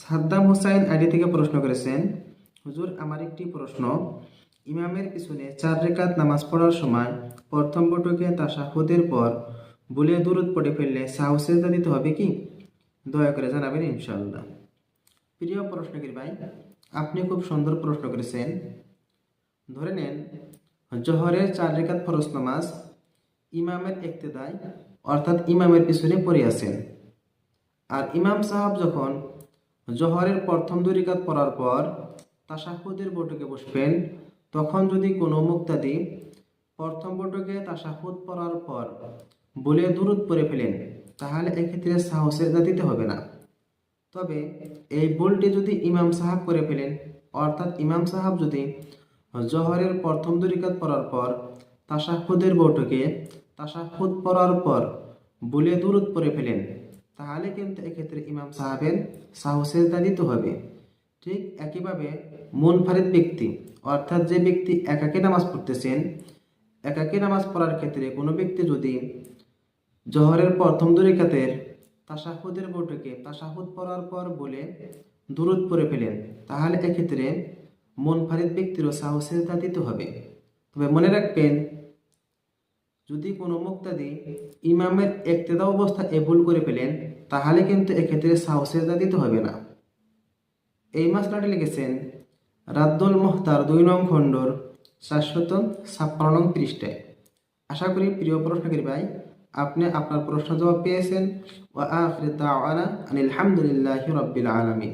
Saddam Hossain ID থেকে প্রশ্ন করেছেন, হুজুর, আমার একটি প্রশ্ন। ইমামের পিছনে চার রেখাত নামাজ পড়ার সময় প্রথম বটুকে তাশাহুদের পর বলে দূরত পড়ে ফেললে সাহসেজদা দিতে হবে কি? দয়া করে জানাবেন ইনশাল্লাহ প্রিয় প্রশ্নগীর ভাই, আপনি খুব সুন্দর প্রশ্ন করেছেন। ধরে নেন, জহরের চার রেখাত ফরজ নামাজ ইমামের একতেদায়, অর্থাৎ ইমামের পিছনে পড়ে আছেন। আর ইমাম সাহাব যখন জহরের প্রথম দুই রিকাত পড়ার পর তাশাহুদের বৈঠকে বসবেন। তখন যদি কোনো মুক্তাদি প্রথম বৈঠকে তাশাহুদ পড়ার পর বলে দূরত পড়ে ফেলেন, তাহলে এক্ষেত্রে সাহসের দিতে হবে না। তবে এই ভুলটি যদি ইমাম সাহাব করে ফেলেন, অর্থাৎ ইমাম সাহাব যদি জহরের প্রথম দুই রিকাত পড়ার পর তাশাহুদের বৈঠকে তাশাহুদ পড়ার পর বলে দূরত পড়ে ফেলেন তাহলে কিন্তু এক্ষেত্রে ইমাম সাহাবের সাহসের দিতে হবে। ঠিক একইভাবে মুনফারিদ ব্যক্তি, অর্থাৎ যে ব্যক্তি একাকে নামাজ পড়তেছেন, একাকে নামাজ পড়ার ক্ষেত্রে কোনো ব্যক্তি যদি জহরের প্রথম দুরিকাতের তাসাহুদের বৈঠকে তাসাহুদ পড়ার পর বলে দূরত পড়ে ফেলেন, তাহলে এক্ষেত্রে মুনফারিদ ব্যক্তিরও সাহসের দিতে হবে। তবে মনে রাখবেন যদি কোনো মুক্তাদি ইমামের একতেদা অবস্থা ভুল করে ফেলেন, তাহলে কিন্তু এক্ষেত্রে সাহসের দিতে হবে না। এই মাসলাটি লিখেছেন রাদ্দুল মোহতার দুই নং খণ্ডর চারশত ছাপ্পান্ন নং পৃষ্ঠায়। আশা করি প্রিয় প্রশ্নকারী ভাই, আপনি আপনার প্রশ্ন জবাব পেয়েছেন। ও আখির দাওয়ানা আনিল হামদুলিল্লাহি রাব্বিল আলামিন।